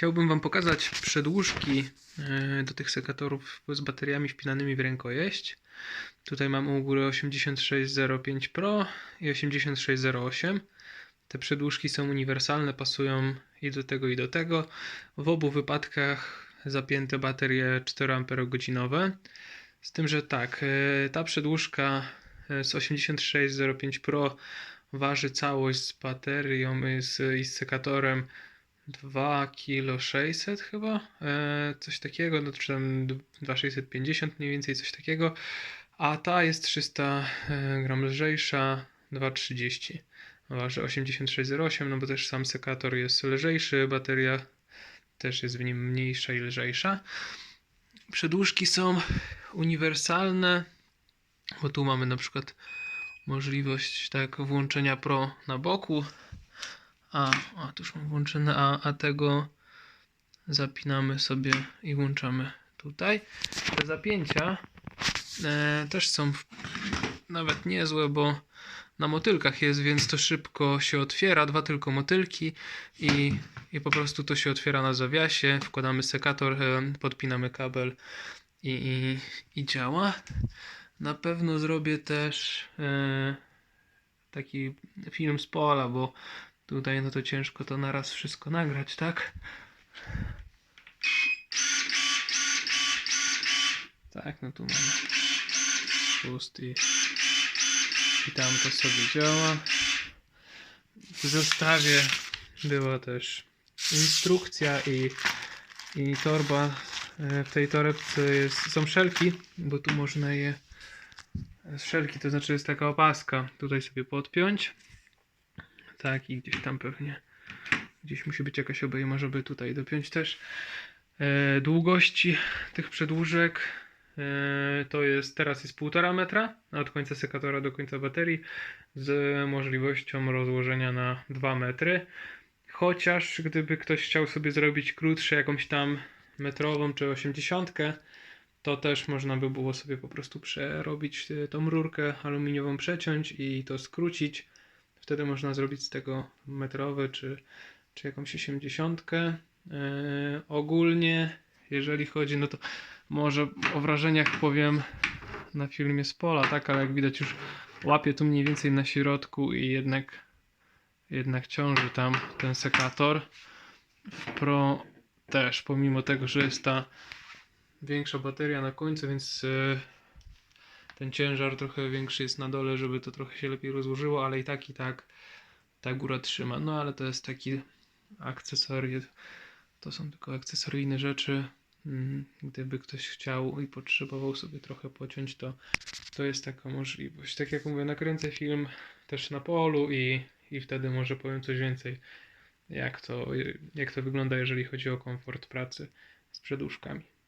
Chciałbym Wam pokazać przedłużki e, do tych sekatorów z bateriami wpinanymi w rękojeść. Tutaj mam u góry 8605 Pro i 8608. Te przedłużki są uniwersalne, pasują i do tego i do tego. W obu wypadkach zapięte baterie 4 Ah. Z tym, że tak, e, ta przedłużka e, z 8605 Pro waży całość z baterią i z, i z sekatorem 2 kg 600 chyba, e, coś takiego, no czy tam 2650 mniej więcej, coś takiego, a ta jest 300 e, gram lżejsza, 230. Waży 8608, no bo też sam sekator jest lżejszy, bateria też jest w nim mniejsza i lżejsza. Przedłużki są uniwersalne, bo tu mamy na przykład możliwość tak włączenia Pro na boku, a, a już mam włączone, a, a tego zapinamy sobie i włączamy tutaj. Te zapięcia e, też są w, nawet niezłe, bo na motylkach jest, więc to szybko się otwiera, dwa tylko motylki i, i po prostu to się otwiera na zawiasie, wkładamy sekator, e, podpinamy kabel i, i, i działa. Na pewno zrobię też e, taki film z pola, bo tutaj no to ciężko to naraz wszystko nagrać, tak? Tak, no tu mamy spust i, i tam to sobie działa. W zestawie była też instrukcja i, i torba. E, W tej torebce jest, są szelki, bo tu można je Szelki to znaczy jest taka opaska. Tutaj sobie podpiąć. Tak, i gdzieś tam pewnie. Gdzieś musi być jakaś obejma, żeby tutaj dopiąć też. E, długości tych przedłużek e, to jest teraz jest 1,5 metra od końca sekatora do końca baterii z możliwością rozłożenia na 2 metry. Chociaż gdyby ktoś chciał sobie zrobić krótsze, jakąś tam metrową czy 80, to też można by było sobie po prostu przerobić e, tą rurkę aluminiową, przeciąć i to skrócić. Wtedy można zrobić z tego metrowe czy, czy jakąś 80. E, ogólnie, jeżeli chodzi, no to może o wrażeniach powiem na filmie z pola, tak, ale jak widać już łapie tu mniej więcej na środku i jednak, jednak ciąży tam ten sekator. W Pro też, pomimo tego, że jest ta większa bateria na końcu, więc e, ten ciężar trochę większy jest na dole, żeby to trochę się lepiej rozłożyło, ale i tak i tak ta góra trzyma. No ale to jest taki akcesorie, to są tylko akcesoryjne rzeczy. Mm, Gdyby ktoś chciał i potrzebował sobie trochę pociąć, to, to jest taka możliwość. Tak jak mówię, nakręcę film też na polu i, i wtedy może powiem coś więcej, jak to, jak to wygląda, jeżeli chodzi o komfort pracy z przedłużkami.